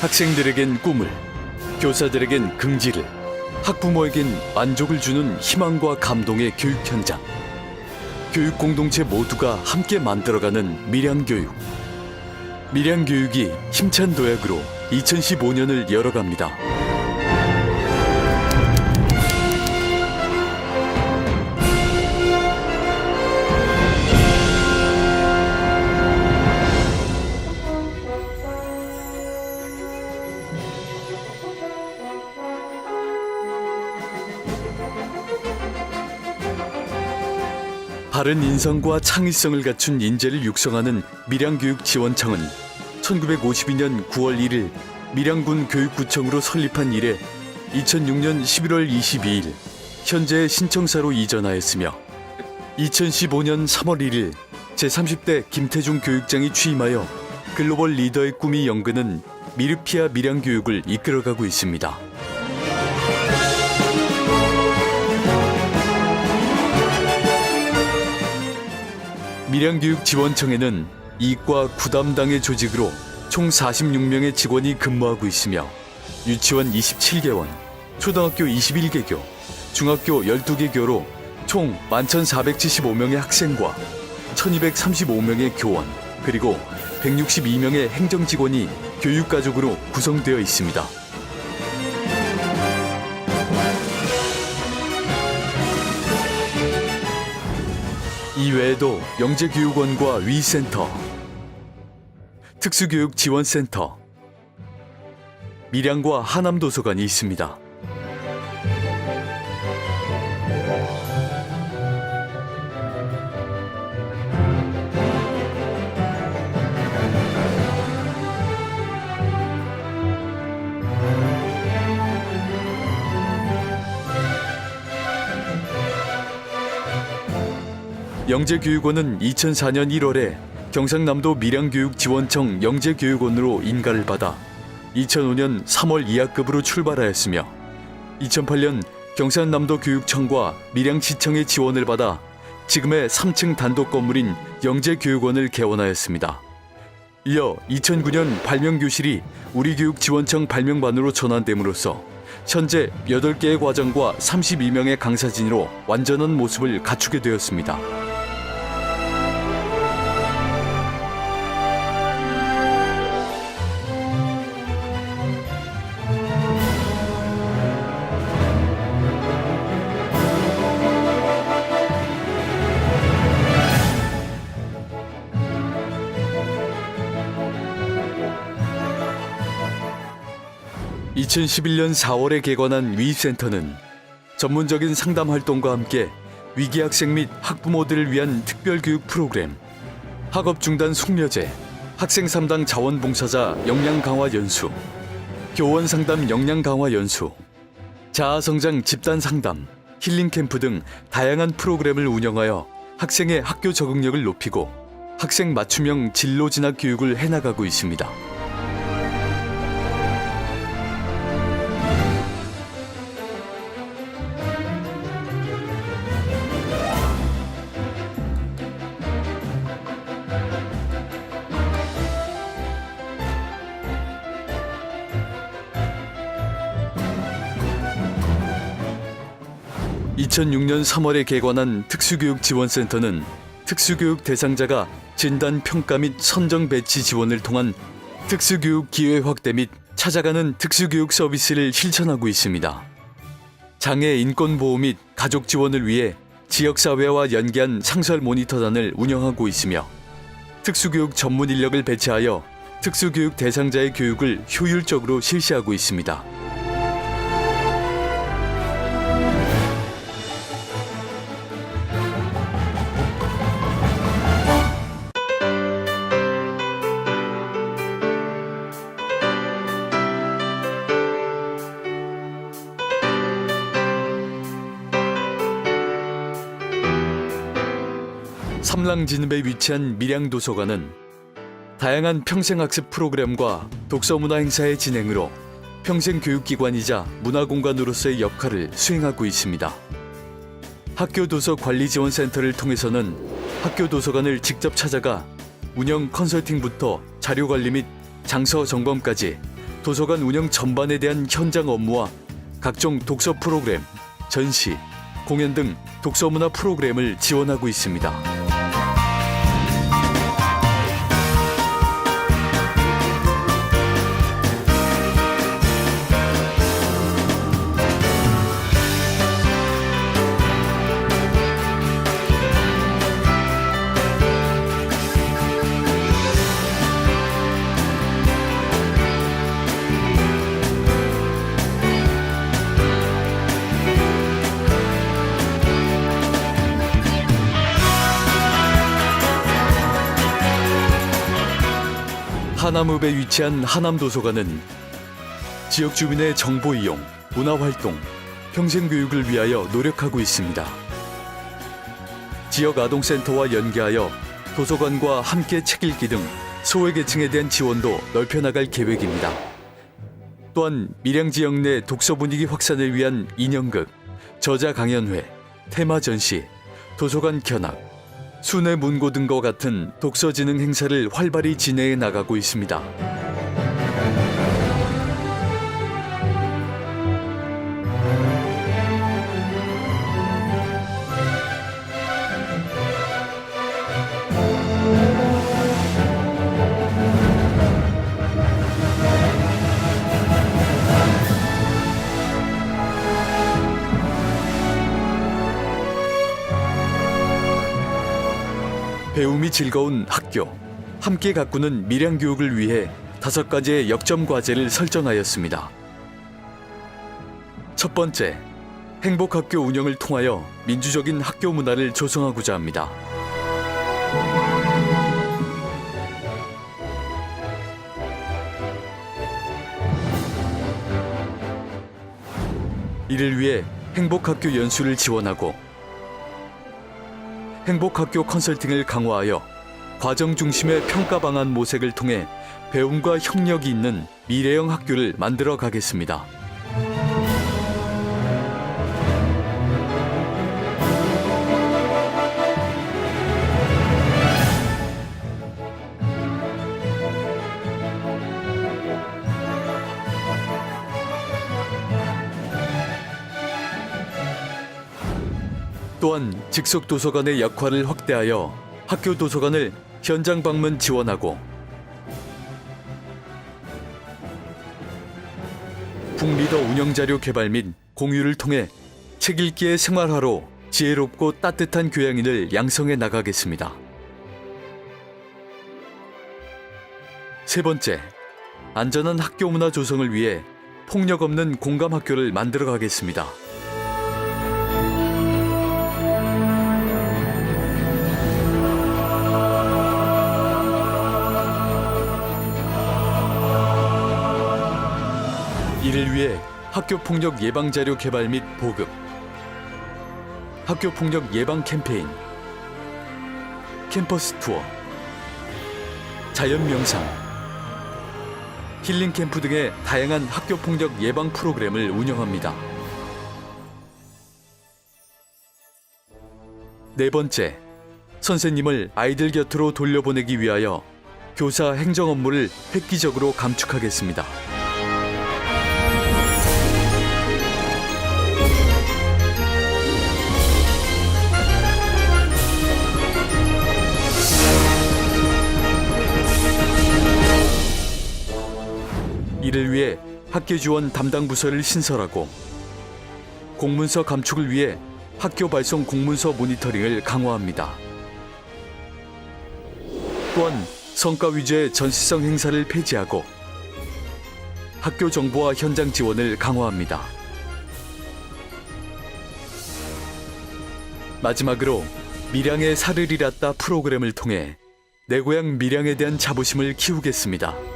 학생들에겐 꿈을, 교사들에겐 긍지를, 학부모에겐 만족을 주는 희망과 감동의 교육 현장. 교육 공동체 모두가 함께 만들어가는 밀양교육. 밀양교육이 힘찬 도약으로 2015년을 열어갑니다. 바른 인성과 창의성을 갖춘 인재를 육성하는 밀양교육지원청은 1952년 9월 1일 밀양군 교육구청으로 설립한 이래 2006년 11월 22일 현재 신청사로 이전하였으며 2015년 3월 1일 제30대 김태중 교육장이 취임하여 글로벌 리더의 꿈이 연근은 미르피아 밀양교육을 이끌어가고 있습니다. 밀양교육지원청에는 이과 구담당의 조직으로 총 46명의 직원이 근무하고 있으며 유치원 27개원, 초등학교 21개교, 중학교 12개교로 총 11,475명의 학생과 1,235명의 교원, 그리고 162명의 행정직원이 교육가족으로 구성되어 있습니다. 이외에도 영재교육원과 위센터, 특수교육지원센터, 밀양과 하남도서관이 있습니다. 영재교육원은 2004년 1월에 경상남도 밀양교육지원청 영재교육원으로 인가를 받아 2005년 3월 2학급으로 출발하였으며 2008년 경상남도 교육청과 밀양시청의 지원을 받아 지금의 3층 단독 건물인 영재교육원을 개원하였습니다. 이어 2009년 발명교실이 우리교육지원청 발명반으로 전환됨으로써 현재 8개의 과정과 32명의 강사진으로 완전한 모습을 갖추게 되었습니다. (2011년 4월에) 개관한 위센터는 전문적인 상담 활동과 함께 위기 학생 및 학부모들을 위한 특별 교육 프로그램, 학업 중단 숙려제, 학생 3당 자원봉사자 역량 강화 연수, 교원 상담 역량 강화 연수, 자아 성장 집단 상담, 힐링 캠프 등 다양한 프로그램을 운영하여 학생의 학교 적응력을 높이고 학생 맞춤형 진로 진학 교육을 해나가고 있습니다. (2006년 3월에) 개관한 특수교육지원센터는 특수교육 대상자가 진단 평가 및 선정 배치 지원을 통한 특수교육 기회 확대 및 찾아가는 특수교육 서비스를 실천하고 있습니다. 장애 인권 보호 및 가족 지원을 위해 지역사회와 연계한 상설 모니터단을 운영하고 있으며 특수교육 전문 인력을 배치하여 특수교육 대상자의 교육을 효율적으로 실시하고 있습니다. 삼랑진읍에 위치한 밀양 도서관은 다양한 평생학습 프로그램과 독서문화 행사의 진행으로 평생 교육기관이자 문화공간으로서의 역할을 수행하고 있습니다. 학교 도서 관리 지원 센터를 통해서는 학교 도서관을 직접 찾아가 운영 컨설팅부터 자료 관리 및 장서 점검까지 도서관 운영 전반에 대한 현장 업무와 각종 독서 프로그램, 전시, 공연 등 독서 문화 프로그램을 지원하고 있습니다. 하남읍에 위치한 하남도서관은 지역 주민의 정보 이용, 문화 활동, 평생 교육을 위하여 노력하고 있습니다. 지역 아동센터와 연계하여 도서관과 함께 책 읽기 등 소외계층에 대한 지원도 넓혀나갈 계획입니다. 또한 밀양 지역 내 독서 분위기 확산을 위한 인형극, 저자 강연회, 테마 전시, 도서관 견학, 순회 문고 등과 같은 독서 진흥 행사를 활발히 진행해 나가고 있습니다. 배움이 즐거운 학교, 함께 가꾸는 밀양 교육을 위해 다섯 가지의 역점 과제를 설정하였습니다. 첫 번째, 행복학교 운영을 통하여 민주적인 학교 문화를 조성하고자 합니다. 이를 위해 행복학교 연수를 지원하고 행복학교 컨설팅을 강화하여 과정 중심의 평가 방안 모색을 통해 배움과 협력이 있는 미래형 학교를 만들어 가겠습니다. 또한 직속 도서관의 역할을 확대하여 학교 도서관을 현장 방문 지원하고 북리더 운영 자료 개발 및 공유를 통해 책 읽기의 생활화로 지혜롭고 따뜻한 교양인을 양성해 나가겠습니다. 세 번째, 안전한 학교 문화 조성을 위해 폭력 없는 공감 학교를 만들어 가겠습니다. 학교 폭력 예방 자료 개발 및 보급, 학교 폭력 예방 캠페인, 캠퍼스 투어, 자연 명상, 힐링 캠프 등의 다양한 학교 폭력 예방 프로그램을 운영합니다. 네 번째, 선생님을 아이들 곁으로 돌려보내기 위하여 교사 행정 업무를 획기적으로 감축하겠습니다. 이를 위해 학교 지원 담당 부서를 신설하고 공문서 감축을 위해 학교 발송 공문서 모니터링을 강화합니다. 또한 성과 위주의 전시성 행사를 폐지하고 학교 정보와 현장 지원을 강화합니다. 마지막으로 밀양의 살을 잃었다 프로그램을 통해 내 고향 밀양에 대한 자부심을 키우겠습니다.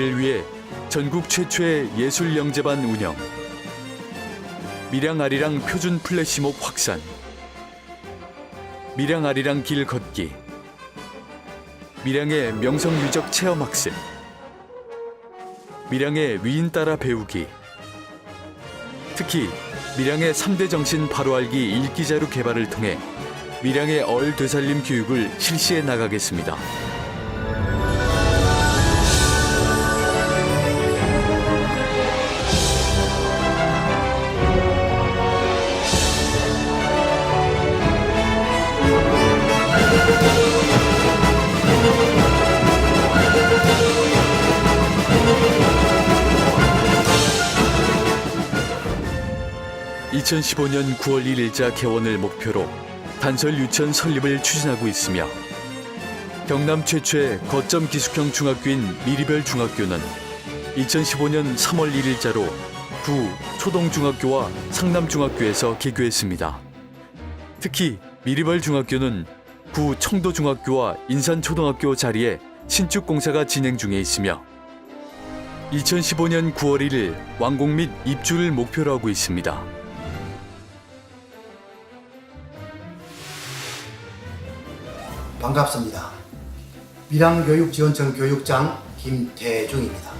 이를 위해 전국 최초의 예술 영재반 운영, 밀양 아리랑 표준 플래시몹 확산, 밀양 아리랑 길 걷기, 밀양의 명성 유적 체험 학습, 밀양의 위인 따라 배우기. 특히 밀양의 3대 정신 바로 알기 읽기자료 개발을 통해 밀양의 얼 되살림 교육을 실시해 나가겠습니다. (2015년 9월 1일자 개원을 목표로) 단설 유치원 설립을 추진하고 있으며 경남 최초의 거점 기숙형 중학교인 미리별 중학교는 2015년 3월 1일자로 구 초동중학교와 상남중학교에서 개교했습니다. 특히 미리별 중학교는 구 청도중학교와 인산초등학교 자리에 신축 공사가 진행 중에 있으며 2015년 9월 1일 완공 및 입주를 목표로 하고 있습니다. 반갑습니다. 밀양교육지원청 교육장 김태중입니다.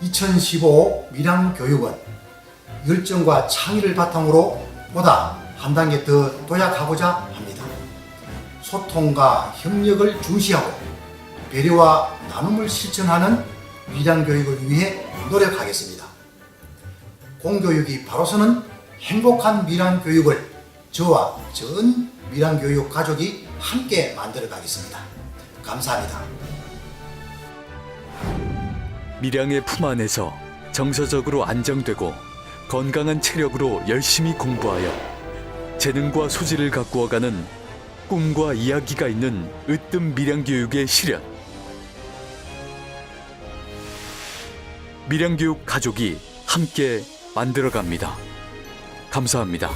2015 밀양교육은 열정과 창의를 바탕으로 보다 한 단계 더 도약하고자 합니다. 소통과 협력을 중시하고 배려와 나눔을 실천하는 밀양교육을 위해 노력하겠습니다. 공교육이 바로서는 행복한 밀양교육을 저와 전 밀양교육 가족이 함께 만들어 가겠습니다. 감사합니다. 밀양의 품 안에서 정서적으로 안정되고 건강한 체력으로 열심히 공부하여 재능과 소질을 가꾸어가는 꿈과 이야기가 있는 으뜸 밀양교육의 실현. 밀양교육 가족이 함께 만들어갑니다. 감사합니다.